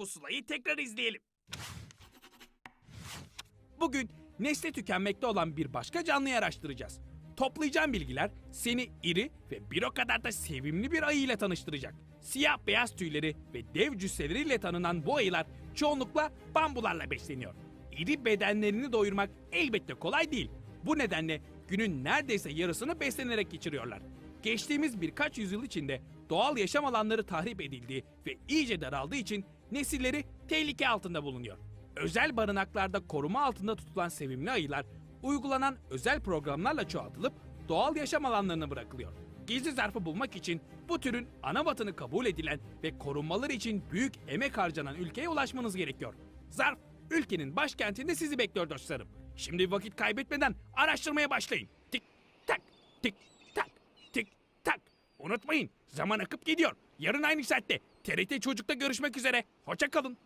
pusulayı tekrar izleyelim. Bugün nesli tükenmekte olan bir başka canlıyı araştıracağız. Toplayacağım bilgiler seni iri ve bir o kadar da sevimli bir ayı ile tanıştıracak. Siyah beyaz tüyleri ve dev cüsseleriyle tanınan bu ayılar çoğunlukla bambularla besleniyor. İri bedenlerini doyurmak elbette kolay değil. Bu nedenle günün neredeyse yarısını beslenerek geçiriyorlar. Geçtiğimiz birkaç yüzyıl içinde doğal yaşam alanları tahrip edildiği ve iyice daraldığı için nesilleri tehlike altında bulunuyor. Özel barınaklarda koruma altında tutulan sevimli ayılar uygulanan özel programlarla çoğaltılıp doğal yaşam alanlarına bırakılıyor. Gizli zarfı bulmak için bu türün ana vatanı kabul edilen ve korunmaları için büyük emek harcanan ülkeye ulaşmanız gerekiyor. Zarf ülkenin başkentinde sizi bekliyor dostlarım. Şimdi vakit kaybetmeden araştırmaya başlayın. Tik tak tik tak tik tak. Unutmayın zaman akıp gidiyor. Yarın aynı saatte TRT Çocuk'ta görüşmek üzere. Hoşça kalın.